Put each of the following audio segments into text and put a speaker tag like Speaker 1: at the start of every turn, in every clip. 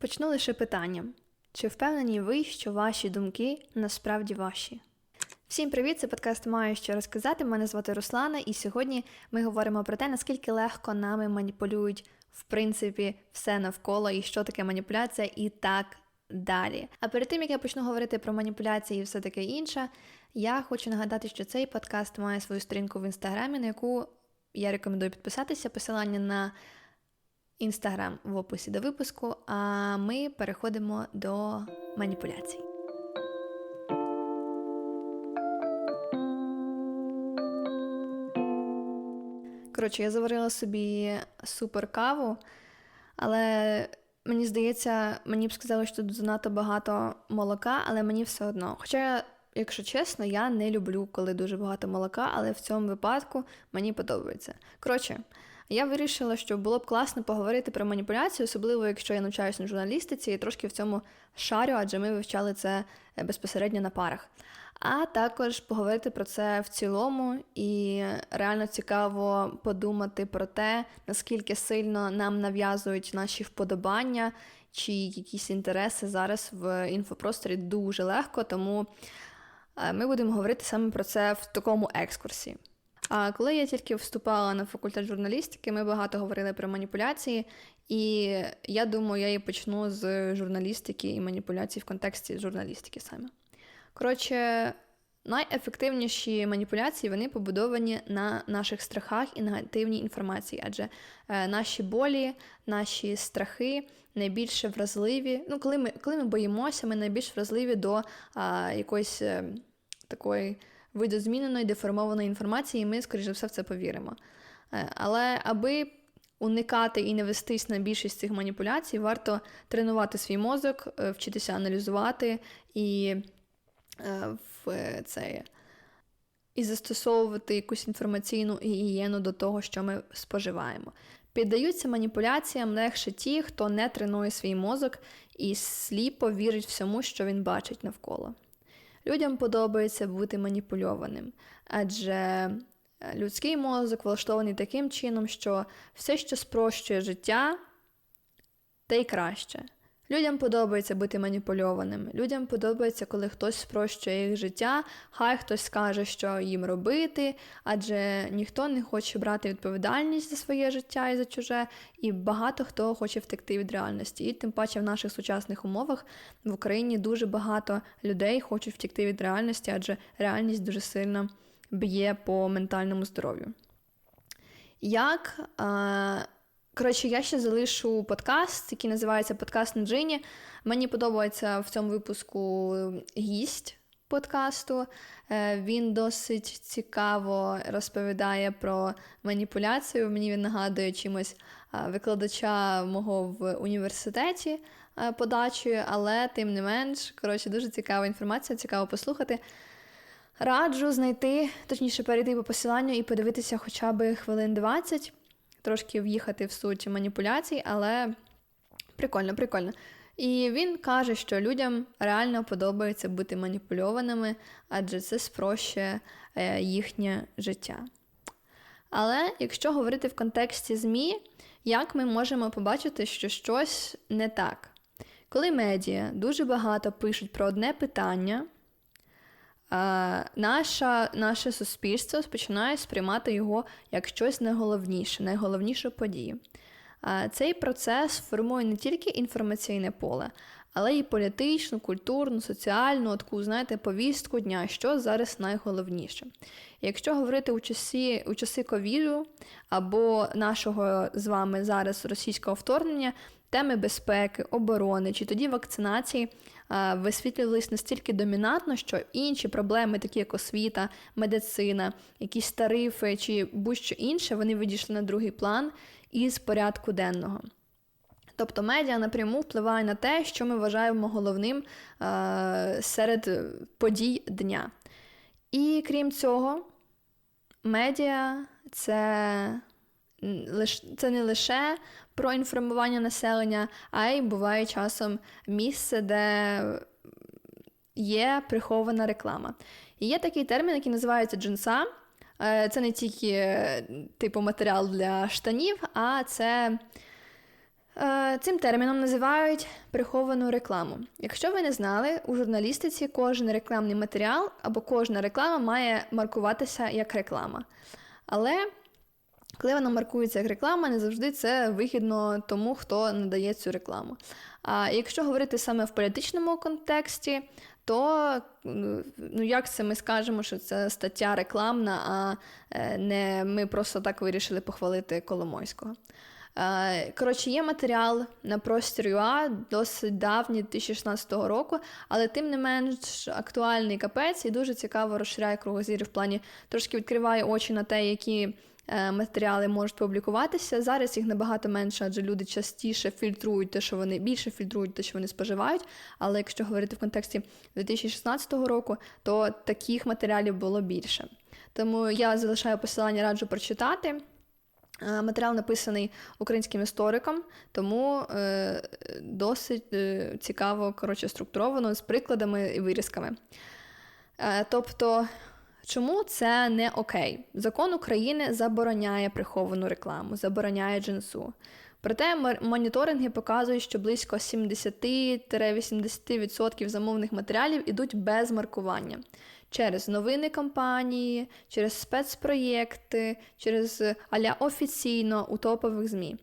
Speaker 1: Почну лише питанням: чи впевнені ви, що ваші думки насправді ваші? Всім привіт! Це подкаст Маю що розказати. Мене звати Руслана, і сьогодні ми говоримо про те, наскільки легко нами маніпулюють в принципі все навколо і що таке маніпуляція, і так далі. А перед тим як я почну говорити про маніпуляції і все таке інше, я хочу нагадати, що цей подкаст має свою сторінку в інстаграмі, на яку я рекомендую підписатися. Посилання на інстаграм в описі до випуску. А ми переходимо до маніпуляцій. Коротше, я заварила собі супер каву, але мені здається, мені б сказали, що тут занадто багато молока, але мені все одно. Хоча, якщо чесно, я не люблю, коли дуже багато молока, але в цьому випадку мені подобається. Коротше, я вирішила, що було б класно поговорити про маніпуляцію, особливо якщо я навчаюся на журналістиці і трошки в цьому шарю, адже ми вивчали це е, безпосередньо на парах. А також поговорити про це в цілому, і реально цікаво подумати про те, наскільки сильно нам нав'язують наші вподобання чи якісь інтереси зараз в інфопросторі дуже легко, тому е, ми будемо говорити саме про це в такому екскурсі. А коли я тільки вступала на факультет журналістики, ми багато говорили про маніпуляції, і я думаю, я і почну з журналістики і маніпуляцій в контексті журналістики саме. Коротше, найефективніші маніпуляції вони побудовані на наших страхах і негативній інформації, адже е, наші болі, наші страхи найбільше вразливі. Ну, коли ми коли ми боїмося, ми найбільш вразливі до е, якоїсь е, такої видозміненої, деформованої інформації, і ми, скоріш за все, в це повіримо. Е, але аби уникати і не вестись на більшість цих маніпуляцій, варто тренувати свій мозок, е, вчитися аналізувати і е, в це. І застосовувати якусь інформаційну гігієну до того, що ми споживаємо. Піддаються маніпуляціям легше ті, хто не тренує свій мозок і сліпо вірить всьому, що він бачить навколо. Людям подобається бути маніпульованим, адже е, людський мозок влаштований таким чином, що все, що спрощує життя, те й краще. Людям подобається бути маніпульованим. Людям подобається, коли хтось спрощує їх життя, хай хтось скаже, що їм робити, адже ніхто не хоче брати відповідальність за своє життя і за чуже, і багато хто хоче втекти від реальності. І тим паче в наших сучасних умовах в Україні дуже багато людей хочуть втекти від реальності, адже реальність дуже сильно б'є по ментальному здоров'ю. Як Коротше, я ще залишу подкаст, який називається Подкаст на Джині. Мені подобається в цьому випуску гість подкасту. Е, він досить цікаво розповідає про маніпуляцію. Мені він нагадує чимось викладача мого в університеті е, подачі, але тим не менш, коротше, дуже цікава інформація, цікаво послухати. Раджу знайти, точніше, перейти по посиланню і подивитися хоча б хвилин 20 трошки в'їхати в суть маніпуляцій, але прикольно, прикольно. І він каже, що людям реально подобається бути маніпульованими, адже це спрощує е, їхнє життя. Але якщо говорити в контексті ЗМІ, як ми можемо побачити, що щось не так? Коли медіа дуже багато пишуть про одне питання, наша, наше суспільство починає сприймати його як щось найголовніше, найголовнішу подію. Цей процес формує не тільки інформаційне поле, але й політичну, культурну, соціальну, таку, знаєте, повістку дня, що зараз найголовніше. Якщо говорити у часи у часи ковіду або нашого з вами зараз російського вторгнення, теми безпеки, оборони чи тоді вакцинації висвітлювались настільки домінантно, що інші проблеми, такі як освіта, медицина, якісь тарифи чи будь-що інше, вони відійшли на другий план із порядку денного. Тобто медіа напряму впливає на те, що ми вважаємо головним серед подій дня. І крім цього, медіа це це не лише про інформування населення, а й буває часом місце, де є прихована реклама. І є такий термін, який називається джинса. Е, це не тільки типу матеріал для штанів, а це Е, цим терміном називають приховану рекламу. Якщо ви не знали, у журналістиці кожен рекламний матеріал або кожна реклама має маркуватися як реклама. Але коли вона маркується як реклама, не завжди це вигідно тому, хто надає цю рекламу. А якщо говорити саме в політичному контексті, то ну як це ми скажемо, що це стаття рекламна, а е, не ми просто так вирішили похвалити Коломойського. Е, коротше, є матеріал на простір ЮА, досить давній 2016 року, але тим не менш актуальний капець і дуже цікаво розширяє кругозір в плані трошки відкриває очі на те, які матеріали можуть публікуватися. Зараз їх набагато менше, адже люди частіше фільтрують те, що вони більше фільтрують те, що вони споживають. Але якщо говорити в контексті 2016 року, то таких матеріалів було більше. Тому я залишаю посилання, раджу прочитати. Е, матеріал написаний українським істориком, тому е, досить е, цікаво коротше, структуровано з прикладами і вирізками. Е, тобто, чому це не окей? Закон України забороняє приховану рекламу, забороняє джинсу. Проте моніторинги показують, що близько 70-80% замовних матеріалів ідуть без маркування через новини компанії, через спецпроєкти, через аля офіційно у топових ЗМІ.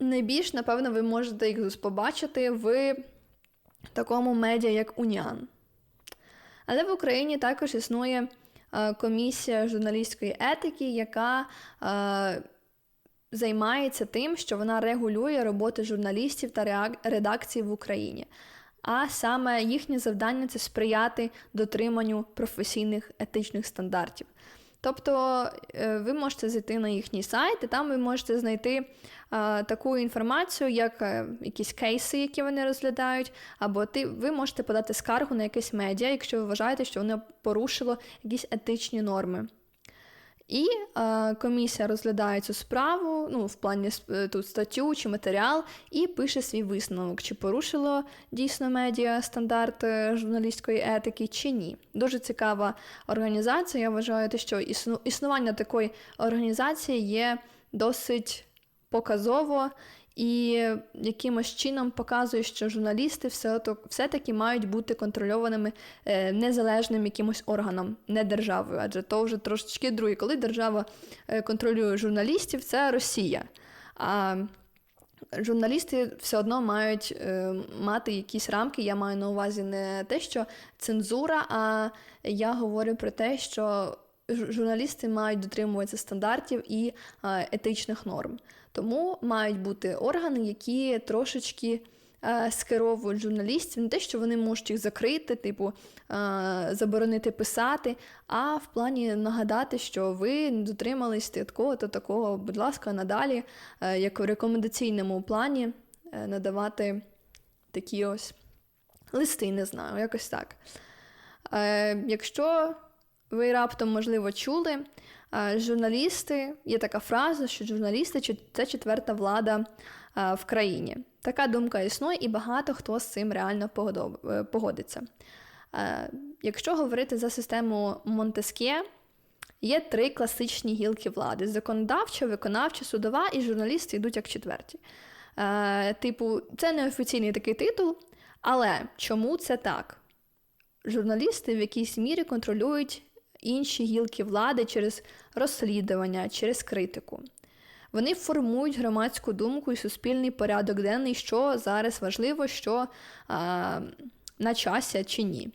Speaker 1: Найбільш, напевно, ви можете їх побачити в такому медіа, як Уніан. Але в Україні також існує е, комісія журналістської етики, яка е, займається тим, що вона регулює роботу журналістів та редакцій в Україні а саме їхнє завдання це сприяти дотриманню професійних етичних стандартів. Тобто е, ви можете зайти на їхній сайт, і там ви можете знайти а, таку інформацію, як е, якісь кейси, які вони розглядають, або ти, ви можете подати скаргу на якесь медіа, якщо ви вважаєте, що воно порушило якісь етичні норми. І е, комісія розглядає цю справу, ну, в плані е, тут статтю чи матеріал, і пише свій висновок, чи порушило дійсно медіа стандарт журналістської етики, чи ні. Дуже цікава організація. Я вважаю, що існу, існування такої організації є досить показово і якимось чином показує, що журналісти все-таки мають бути контрольованими е, незалежним якимось органом, не державою. Адже то вже трошечки друге. Коли держава е, контролює журналістів, це Росія. А Журналісти все одно мають е, мати якісь рамки. Я маю на увазі не те, що цензура, а я говорю про те, що журналісти мають дотримуватися стандартів і етичних норм. Тому мають бути органи, які трошечки е, скеровують журналістів, не те, що вони можуть їх закрити, типу е, заборонити писати, а в плані нагадати, що ви не дотримались такого-то такого, будь ласка, надалі, е, як в рекомендаційному плані, надавати такі ось листи, не знаю, якось так. Якщо ви раптом, можливо, чули, журналісти, є така фраза, що журналісти це четверта влада в країні. Така думка існує, і багато хто з цим реально е, погодиться. Якщо говорити за систему Монтескє, є три класичні гілки влади: законодавча, виконавча, судова, і журналісти йдуть як четверті. Типу, це не офіційний такий титул, але чому це так? Журналісти в якійсь мірі контролюють інші гілки влади через розслідування, через критику. Вони формують громадську думку і суспільний порядок денний, що зараз важливо, що а, на часі чи ні.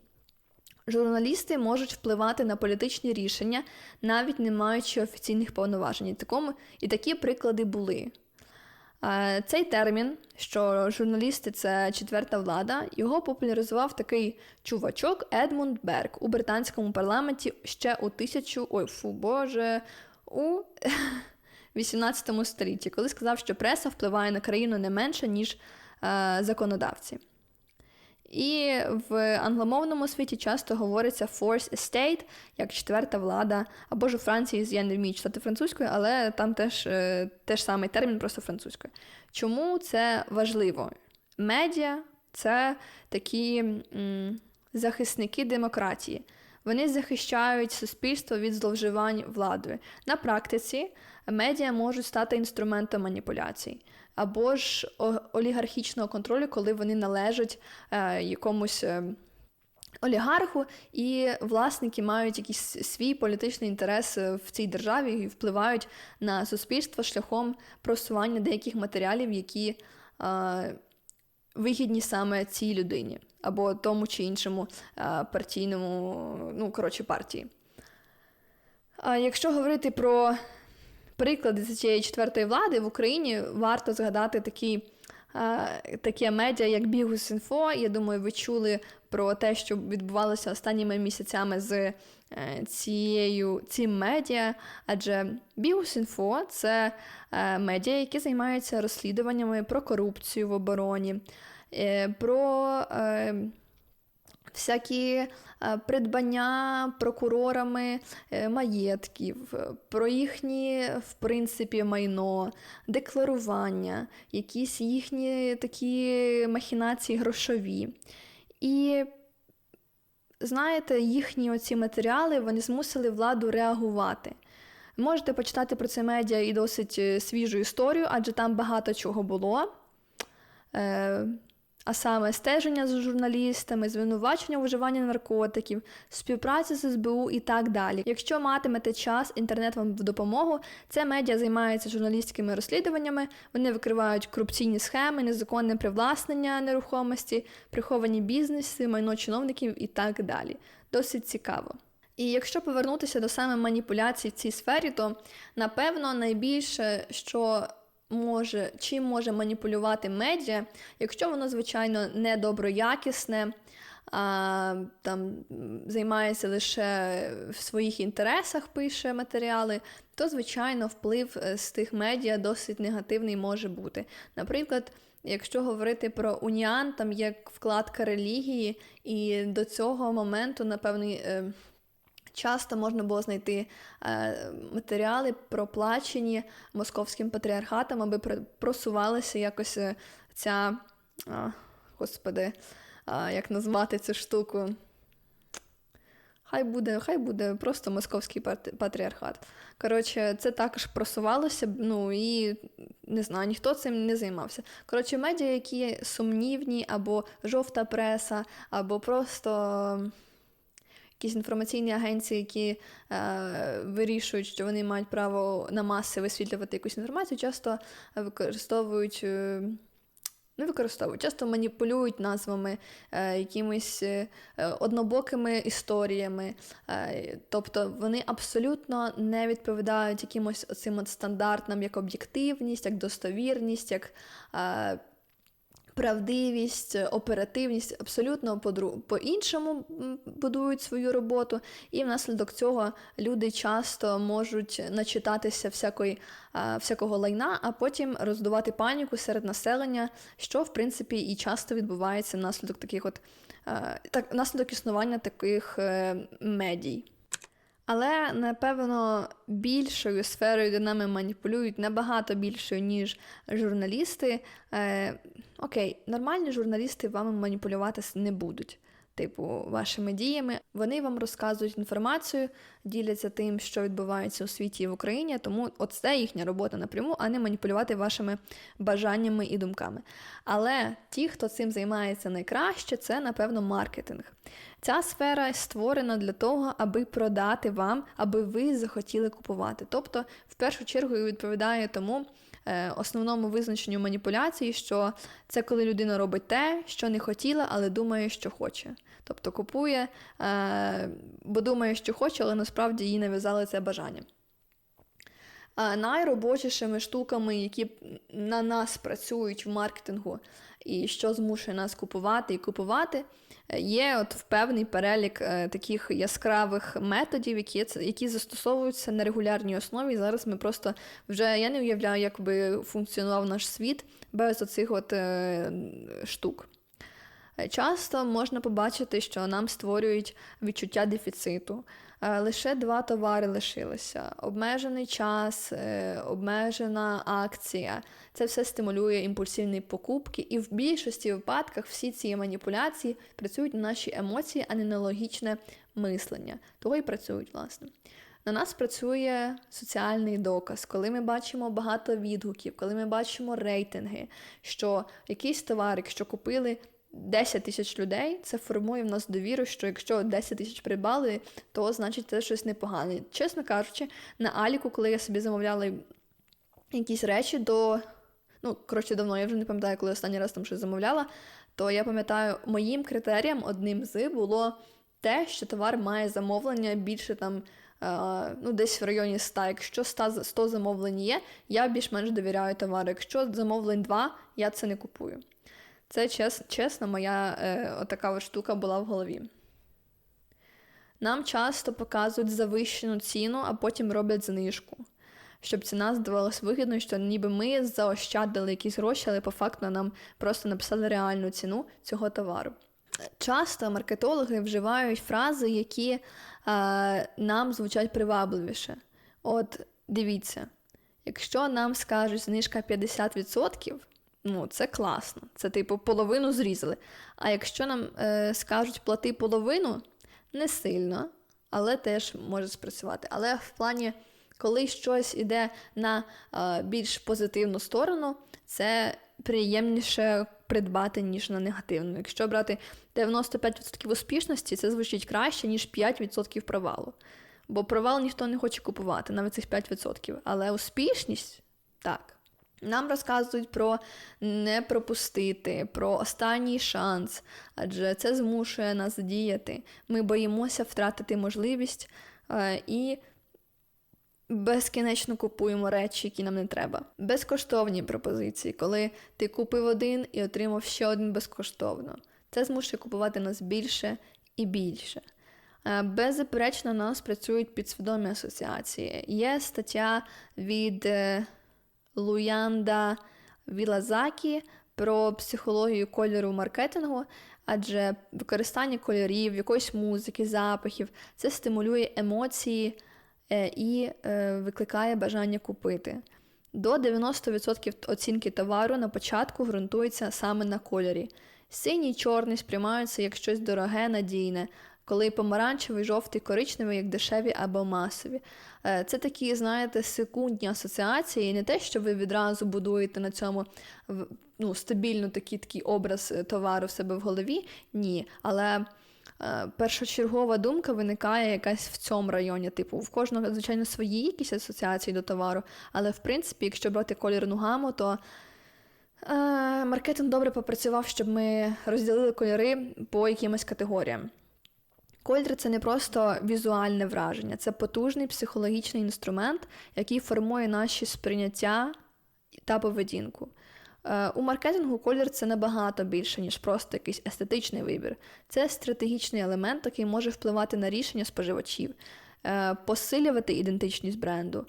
Speaker 1: Журналісти можуть впливати на політичні рішення, навіть не маючи офіційних повноважень. Такому, І такі приклади були. Цей термін, що журналісти це четверта влада, його популяризував такий чувачок Едмунд Берг у британському парламенті ще у тисячу, ой, фу боже, у 18 столітті, коли сказав, що преса впливає на країну не менше, ніж е, законодавці. І в англомовному світі часто говориться Force Estate як четверта влада, або ж у Франції я не вмію читати французькою, але там теж е, теж самий термін, просто французькою. Чому це важливо? Медіа це такі м, захисники демократії. Вони захищають суспільство від зловживань владою. На практиці медіа можуть стати інструментом маніпуляцій або ж олігархічного контролю, коли вони належать е, якомусь. Е, олігарху, і власники мають якийсь свій політичний інтерес в цій державі і впливають на суспільство шляхом просування деяких матеріалів, які е, вигідні саме цій людині або тому чи іншому е, партійному, ну, коротше, партії. А якщо говорити про приклади цієї четвертої влади в Україні, варто згадати такі. Е, таке медіа, як Бігус.Інфо. Я думаю, ви чули про те, що відбувалося останніми місяцями з е, цією цим медіа. Адже Бігус.Інфо – це е, медіа, які займаються розслідуваннями про корупцію в обороні, про всякі е, придбання прокурорами е, маєтків, про їхні, в принципі, майно, декларування, якісь їхні такі махінації грошові. І знаєте, їхні оці матеріали вони змусили владу реагувати. Можете почитати про це медіа і досить е, свіжу історію, адже там багато чого було а саме стеження за журналістами, звинувачення у наркотиків, співпраця з СБУ і так далі. Якщо матимете час, інтернет вам в допомогу, це медіа займається журналістськими розслідуваннями, вони викривають корупційні схеми, незаконне привласнення нерухомості, приховані бізнеси, майно чиновників і так далі. Досить цікаво. І якщо повернутися до саме маніпуляцій в цій сфері, то напевно найбільше, що може, чим може маніпулювати медіа, якщо воно, звичайно, не доброякісне, а там займається лише в своїх інтересах, пише матеріали, то, звичайно, вплив е, з тих медіа досить негативний може бути. Наприклад, Якщо говорити про уніан, там є вкладка релігії, і до цього моменту, напевно, е, Часто можна було знайти е, матеріали, проплачені московським патріархатом, аби просувалася якось е, ця, господи, як назвати цю штуку. Хай буде хай буде просто московський патріархат. Коротше, це також просувалося, ну і не знаю, ніхто цим не займався. Коротше, медіа, які сумнівні, або жовта преса, або просто якісь інформаційні агенції, які е, вирішують, що вони мають право на маси висвітлювати якусь інформацію, часто використовують. Е, не використовують, часто маніпулюють назвами, е, якимись е, однобокими історіями. Е, тобто вони абсолютно не відповідають якимось цим стандартам, як об'єктивність, як достовірність, як е, правдивість, оперативність абсолютно по-іншому будують свою роботу, і внаслідок цього люди часто можуть начитатися всякої, всякого лайна, а потім роздувати паніку серед населення, що в принципі і часто відбувається внаслідок таких от так, внаслідок існування таких е, медій. Але, напевно, більшою сферою, де нами маніпулюють набагато більшою, ніж журналісти. Е, Окей, нормальні журналісти вами маніпулювати не будуть типу, вашими діями. Вони вам розказують інформацію, діляться тим, що відбувається у світі і в Україні, тому от це їхня робота напряму, а не маніпулювати вашими бажаннями і думками. Але ті, хто цим займається найкраще, це, напевно, маркетинг. Ця сфера створена для того, аби продати вам, аби ви захотіли купувати. Тобто, в першу чергу, відповідає тому. Е, основному визначенню маніпуляції, що це коли людина робить те, що не хотіла, але думає, що хоче. Тобто купує, е, бо думає, що хоче, але насправді їй нав'язали це бажання. Найробочішими штуками, які на нас працюють в маркетингу, і що змушує нас купувати і купувати, є от певний перелік е, таких яскравих методів, які які застосовуються на регулярній основі. Зараз ми просто вже я не уявляю, як би функціонував наш світ без оцих от е, штук. Часто можна побачити, що нам створюють відчуття дефіциту. Е, лише два товари лишилися: обмежений час, е, обмежена акція. Це все стимулює імпульсивні покупки, і в більшості випадках всі ці маніпуляції працюють на наші емоції, а не на логічне мислення. Того і працюють, власне. На нас працює соціальний доказ, коли ми бачимо багато відгуків, коли ми бачимо рейтинги, що якийсь товар, якщо купили 10 тисяч людей, це формує в нас довіру, що якщо 10 тисяч придбали, то значить це щось непогане. Чесно кажучи, на Аліку, коли я собі замовляла якісь речі до. Ну, коротше, давно, я вже не пам'ятаю, коли останній раз там щось замовляла, то я пам'ятаю, моїм критерієм одним з було те, що товар має замовлення більше там ну, десь в районі 100. Якщо 100, 100 замовлень є, я більш-менш довіряю товару. Якщо замовлень 2, я це не купую. Це чес, чесно, моя е, отака штука була в голові. Нам часто показують завищену ціну, а потім роблять знижку. Щоб ціна здавалась вигідною, що ніби ми заощадили якісь гроші, але по факту нам просто написали реальну ціну цього товару. Часто маркетологи вживають фрази, які е, нам звучать привабливіше. От дивіться, якщо нам скажуть знижка 50%, ну це класно, це типу половину зрізали. А якщо нам е, скажуть плати половину, не сильно, але теж може спрацювати. Але в плані, коли щось іде на е, більш позитивну сторону, це приємніше придбати, ніж на негативну. Якщо брати 95% успішності, це звучить краще, ніж 5% провалу. Бо провал ніхто не хоче купувати, навіть цих 5%. Але успішність так. Нам розказують про не пропустити, про останній шанс, адже це змушує нас діяти. Ми боїмося втратити можливість е, і безкінечно купуємо речі, які нам не треба. Безкоштовні пропозиції, коли ти купив один і отримав ще один безкоштовно. Це змушує купувати нас більше і більше. Е, беззаперечно, нас працюють підсвідомі асоціації. Є стаття від е, Луянда Вілазакі про психологію кольору маркетингу, адже використання кольорів, якоїсь музики, запахів це стимулює емоції. Е, і е, викликає бажання купити. До 90% оцінки товару на початку ґрунтується саме на кольорі. Синій чорний сприймаються як щось дороге, надійне, коли помаранчевий, жовтий, коричневий, як дешеві або масові. Е, це такі, знаєте, секундні асоціації, і не те, що ви відразу будуєте на цьому ну, стабільно такий такий образ товару в себе в голові. Ні. Але Е, першочергова думка виникає якась в цьому районі. Типу, в кожного, звичайно, свої якісь асоціації до товару, але в принципі, якщо брати колірну гаму, то е, маркетинг добре попрацював, щоб ми розділили кольори по якимось категоріям. Колір це не просто візуальне враження, це потужний психологічний інструмент, який формує наші сприйняття та поведінку. Е, у маркетингу колір це набагато більше, ніж просто якийсь естетичний вибір. Це стратегічний елемент, який може впливати на рішення споживачів, е, посилювати ідентичність бренду,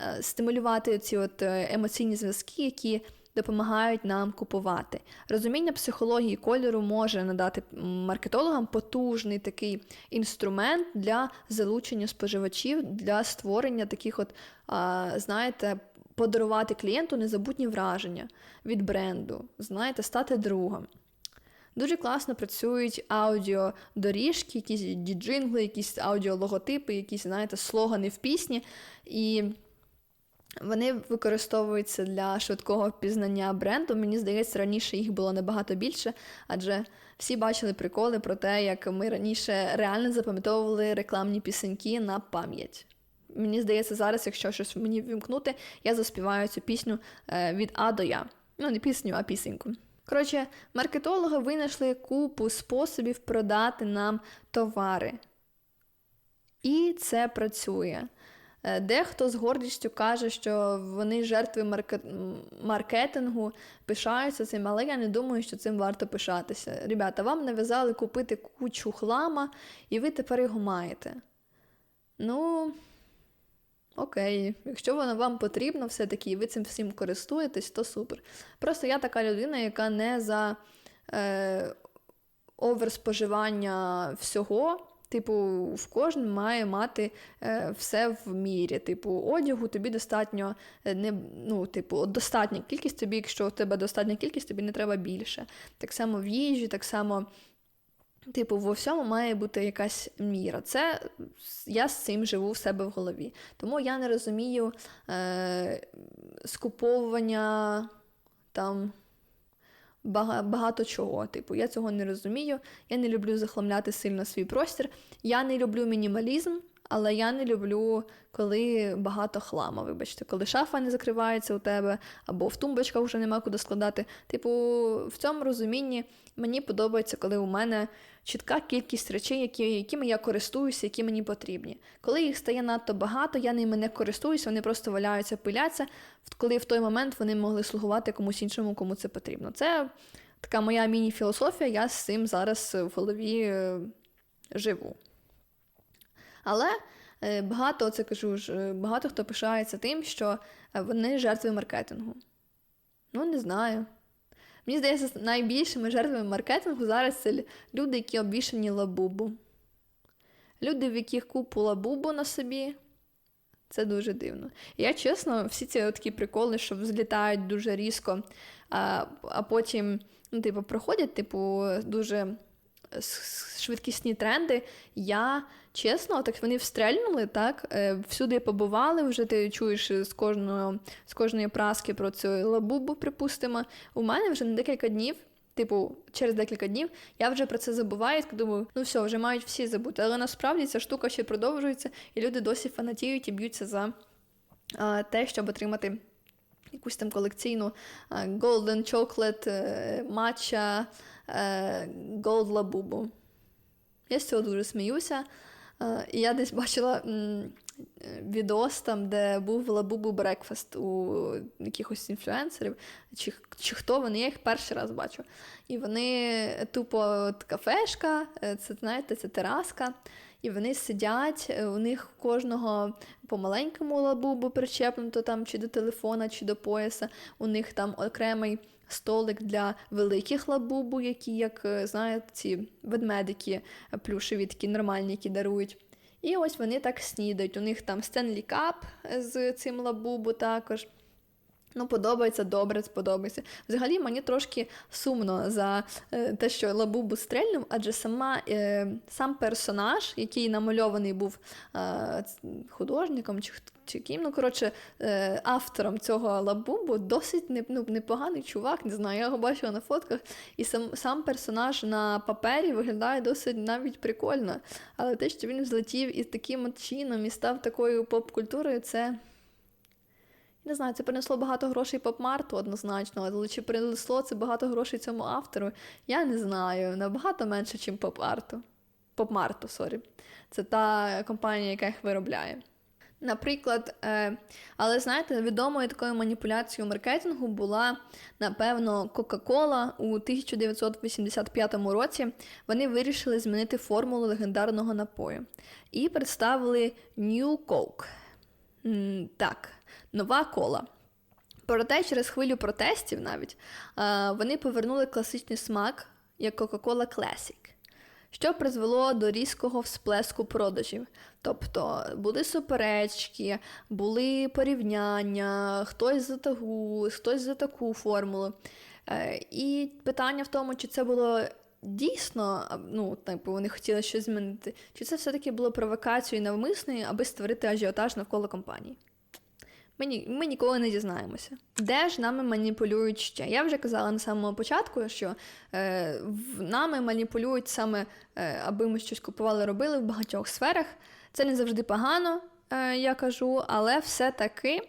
Speaker 1: е, стимулювати ці от емоційні зв'язки, які допомагають нам купувати. Розуміння психології кольору може надати маркетологам потужний такий інструмент для залучення споживачів, для створення таких, от, знаєте, подарувати клієнту незабутні враження від бренду, знаєте, стати другом. Дуже класно працюють аудіодоріжки, якісь діджингли, якісь аудіологотипи, якісь, знаєте, слогани в пісні. І вони використовуються для швидкого впізнання бренду. Мені здається, раніше їх було набагато більше, адже всі бачили приколи про те, як ми раніше реально запам'ятовували рекламні пісеньки на пам'ять. Мені здається, зараз, якщо щось мені вімкнути, я заспіваю цю пісню е, від А до Я. Ну, не пісню, а пісеньку. Коротше, маркетологи винайшли купу способів продати нам товари. І це працює. Е, дехто з гордістю каже, що вони жертви маркет... маркетингу, пишаються цим, але я не думаю, що цим варто пишатися. Ребята, вам нав'язали купити кучу хлама, і ви тепер його маєте. Ну. Окей, якщо воно вам потрібно, все-таки і ви цим всім користуєтесь, то супер. Просто я така людина, яка не за е, оверспоживання всього. Типу, в кожен має мати е, все в мірі. Типу, одягу тобі достатньо е, не ну, типу, достатня кількість тобі, якщо у тебе достатня кількість, тобі не треба більше. Так само в їжі, так само Типу, во всьому має бути якась міра. Це я з цим живу в себе в голові. Тому я не розумію е, скуповування там багато чого. Типу, я цього не розумію. Я не люблю захламляти сильно свій простір. Я не люблю мінімалізм, але я не люблю, коли багато хлама. Вибачте, коли шафа не закривається у тебе, або в тумбочках вже нема куди складати. Типу, в цьому розумінні мені подобається, коли у мене чітка кількість речей, які, якими я користуюся, які мені потрібні. Коли їх стає надто багато, я ними не користуюся, вони просто валяються, пиляться, коли в той момент вони могли слугувати комусь іншому, кому це потрібно. Це така моя міні-філософія, я з цим зараз в голові е, живу. Але е, багато це кажу ж, е, багато хто пишається тим, що вони жертви маркетингу. Ну, не знаю. Мені здається, найбільшими жертвами маркетингу зараз це люди, які обвішані лабубу. Люди, в яких купу лабубу на собі. Це дуже дивно. я чесно, всі ці такі приколи, що взлітають дуже різко, а а потім, ну, типу, проходять, типу, дуже швидкісні тренди. Я чесно, так вони встрельнули, так? Е, всюди побували, вже ти чуєш з кожного, з кожної праски про цю лабубу, припустимо. У мене вже на декілька днів. Типу, через декілька днів я вже про це забуваю і думаю, ну все, вже мають всі забути. Але насправді ця штука ще продовжується, і люди досі фанатіють і б'ються за а, те, щоб отримати якусь там колекційну а, Golden Chocolate, е, матча, е, Gold Labubu. Я з цього дуже сміюся. Е, і я десь бачила відос там, де був лабубу брекфаст у якихось інфлюенсерів, чи чи хто вони, я їх перший раз бачу. І вони тупо от кафешка, е, це знаєте, це тераска. І вони сидять, е, у них кожного по маленькому лабубу причепнуто там чи до телефона, чи до пояса. У них там окремий столик для великих лабубу, які, як е, знаєте, ці ведмедики плюшеві, такі нормальні, які дарують. І ось вони так снідають. У них там Стенлі Кап з цим лабубу також. Ну, подобається, добре, сподобається. Взагалі, мені трошки сумно за е, те, що Лабубу стрельнув, адже сама, е, сам персонаж, який намальований був е, художником чи чи ким, ну, коротше, автором цього Лабубу, досить не, ну, непоганий чувак, не знаю, я його бачила на фотках, і сам сам персонаж на папері виглядає досить навіть прикольно. Але те, що він злетів із таким чином і став такою поп-культурою, це. Не знаю, це принесло багато грошей поп-марту однозначно, але чи принесло це багато грошей цьому автору, я не знаю. Набагато менше, ніж поп-арту. Поп-марту, сорі. Це та компанія, яка їх виробляє. Наприклад, е, але знаєте, відомою такою маніпуляцією маркетингу була, напевно, Кока-Кола у 1985 році. Вони вирішили змінити формулу легендарного напою і представили New Coke. Так нова кола. Проте через хвилю протестів навіть вони повернули класичний смак як Coca-Cola Classic, що призвело до різкого всплеску продажів. Тобто були суперечки, були порівняння, хтось за таку, хтось за таку формулу. Е, і питання в тому, чи це було дійсно, ну, типу, вони хотіли щось змінити, чи це все-таки було провокацією навмисною, аби створити ажіотаж навколо компанії. Ми ми ніколи не дізнаємося. Де ж нами маніпулюють ще? Я вже казала на самому початку, що е, нами маніпулюють саме, е, аби ми щось купували, робили в багатьох сферах. Це не завжди погано, е, я кажу, але все-таки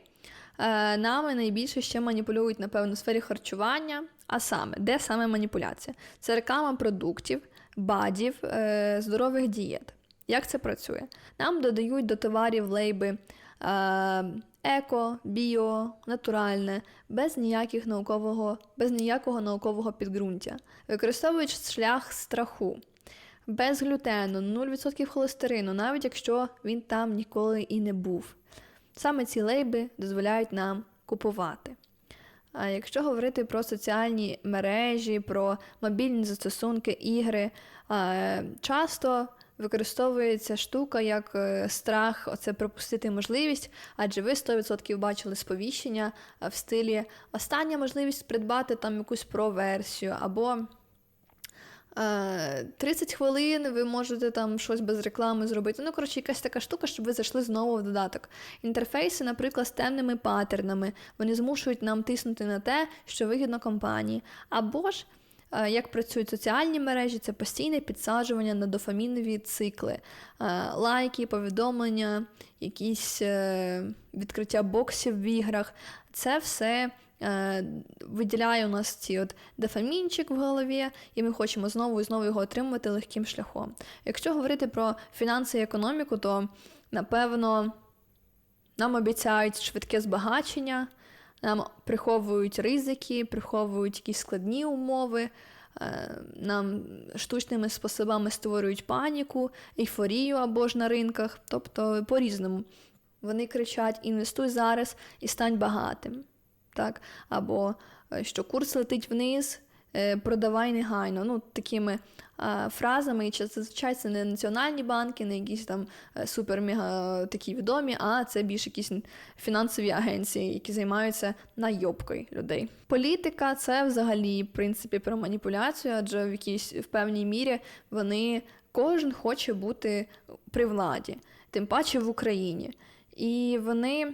Speaker 1: е, нами найбільше ще маніпулюють, напевно, в сфері харчування. А саме, де саме маніпуляція? Це реклама продуктів, бадів, е, здорових дієт. Як це працює? Нам додають до товарів лейби. Е, еко, біо, натуральне, без ніяких наукового, без ніякого наукового підґрунтя, використовують шлях страху, без глютену, 0% холестерину, навіть якщо він там ніколи і не був. Саме ці лейби дозволяють нам купувати. А якщо говорити про соціальні мережі, про мобільні застосунки, ігри, часто використовується штука як е, страх, оце пропустити можливість, адже ви 100% бачили сповіщення е, в стилі остання можливість придбати там якусь про-версію, або е, 30 хвилин ви можете там щось без реклами зробити. Ну, коротше, якась така штука, щоб ви зайшли знову в додаток. Інтерфейси, наприклад, з темними паттернами, вони змушують нам тиснути на те, що вигідно компанії. Або ж. Е, Як працюють соціальні мережі, це постійне підсаджування на дофамінові цикли, Е, лайки, повідомлення, якісь е, відкриття боксів в іграх. Це все виділяє у нас ці от дофамінчик в голові, і ми хочемо знову і знову його отримувати легким шляхом. Якщо говорити про фінанси і економіку, то напевно нам обіцяють швидке збагачення, нам приховують ризики, приховують якісь складні умови. е, Нам штучними способами створюють паніку, ейфорію або ж на ринках, тобто по-різному. Вони кричать: інвестуй зараз і стань багатим. Так? Або е, що курс летить вниз, продавай негайно. Ну, такими е, фразами, і зазвичай це не національні банки, не якісь там е, супер-мега такі відомі, а це більш якісь фінансові агенції, які займаються найобкою людей. Політика це взагалі, в принципі, про маніпуляцію, адже в якійсь в певній мірі вони кожен хоче бути при владі, тим паче в Україні. І вони е,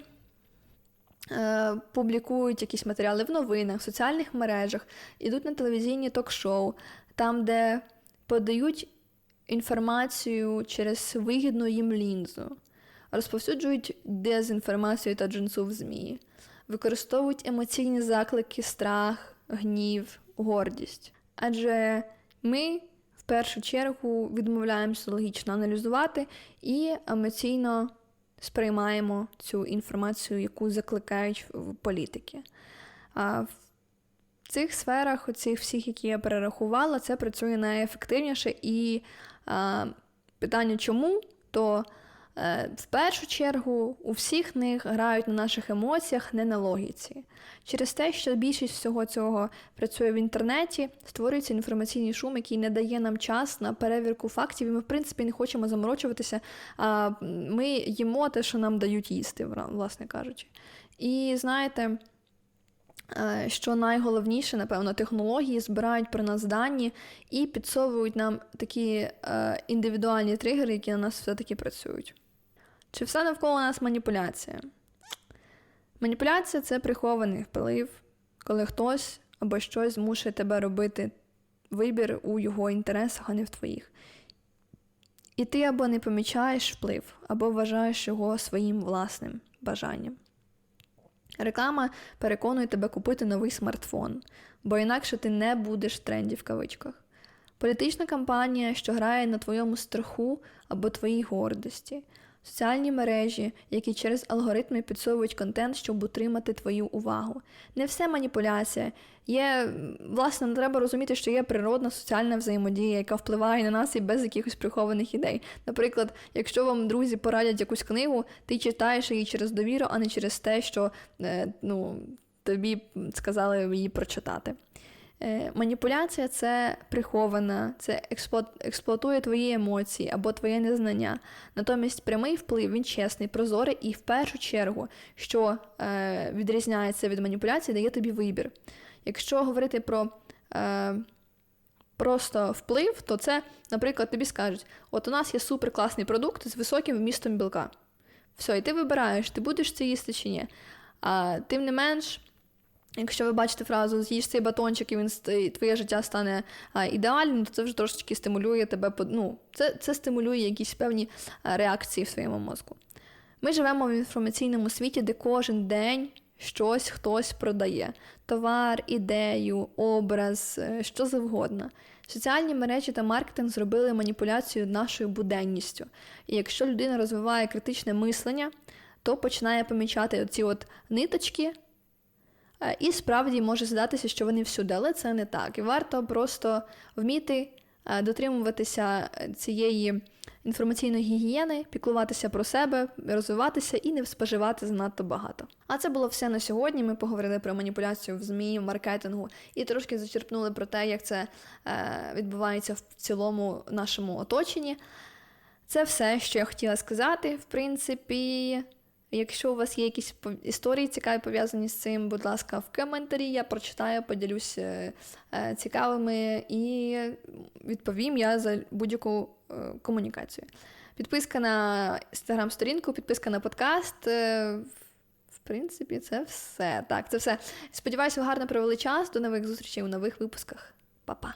Speaker 1: публікують якісь матеріали в новинах, в соціальних мережах, ідуть на телевізійні ток-шоу, там, де подають інформацію через вигідну їм лінзу, розповсюджують дезінформацію та джинсу в ЗМІ, використовують емоційні заклики, страх, гнів, гордість. Адже ми в першу чергу відмовляємося логічно аналізувати і емоційно сприймаємо цю інформацію, яку закликають політики. А в цих сферах, оцих всіх, які я перерахувала, це працює найефективніше. І а, питання чому, то в першу чергу у всіх них грають на наших емоціях, не на логіці. Через те, що більшість всього цього працює в інтернеті, створюється інформаційний шум, який не дає нам час на перевірку фактів, і ми, в принципі, не хочемо заморочуватися. А ми їмо те, що нам дають їсти, власне кажучи. І знаєте. е, Що найголовніше, напевно, технології збирають про нас дані і підсовують нам такі е, індивідуальні тригери, які на нас все-таки працюють. Чи все навколо нас маніпуляція? Маніпуляція це прихований вплив, коли хтось або щось змушує тебе робити вибір у його інтересах, а не в твоїх. І ти або не помічаєш вплив, або вважаєш його своїм власним бажанням. Реклама переконує тебе купити новий смартфон, бо інакше ти не будеш в тренді в кавичках. Політична кампанія, що грає на твоєму страху або твоїй гордості, соціальні мережі, які через алгоритми підсовують контент, щоб утримати твою увагу. Не все маніпуляція. Є, власне, треба розуміти, що є природна соціальна взаємодія, яка впливає на нас і без якихось прихованих ідей. Наприклад, якщо вам друзі порадять якусь книгу, ти читаєш її через довіру, а не через те, що е, ну, тобі сказали її прочитати. Е, Маніпуляція це прихована, це експлуатує твої емоції або твоє незнання. Натомість прямий вплив він чесний, прозорий і в першу чергу, що е, відрізняється від маніпуляції, дає тобі вибір. Якщо говорити про е, просто вплив, то це, наприклад, тобі скажуть: от у нас є суперкласний продукт з високим вмістом білка. Все, і ти вибираєш, ти будеш це їсти чи ні. А тим не менш. Якщо ви бачите фразу з'їж цей батончик, і він твоє життя стане а, ідеальним, то це вже трошечки стимулює тебе. Ну, це, це стимулює якісь певні реакції в своєму мозку. Ми живемо в інформаційному світі, де кожен день щось хтось продає: товар, ідею, образ, е, що завгодно. Соціальні мережі та маркетинг зробили маніпуляцію нашою буденністю. І якщо людина розвиває критичне мислення, то починає помічати оці от ниточки. Е, І справді може здатися, що вони всюди, але це не так. І варто просто вміти е, дотримуватися цієї інформаційної гігієни, піклуватися про себе, розвиватися і не споживати занадто багато. А це було все на сьогодні. Ми поговорили про маніпуляцію в ЗМІ, в маркетингу і трошки зачерпнули про те, як це е, відбувається в цілому нашому оточенні. Це все, що я хотіла сказати. В принципі, Якщо у вас є якісь історії цікаві пов'язані з цим, будь ласка, в коментарі я прочитаю, поділюсь е, е, цікавими і відповім я за будь-яку е, комунікацію. Підписка на інстаграм-сторінку, підписка на подкаст. В принципі, це все. Так, це все. Сподіваюся, ви гарно провели час. До нових зустрічей у нових випусках. Па-па!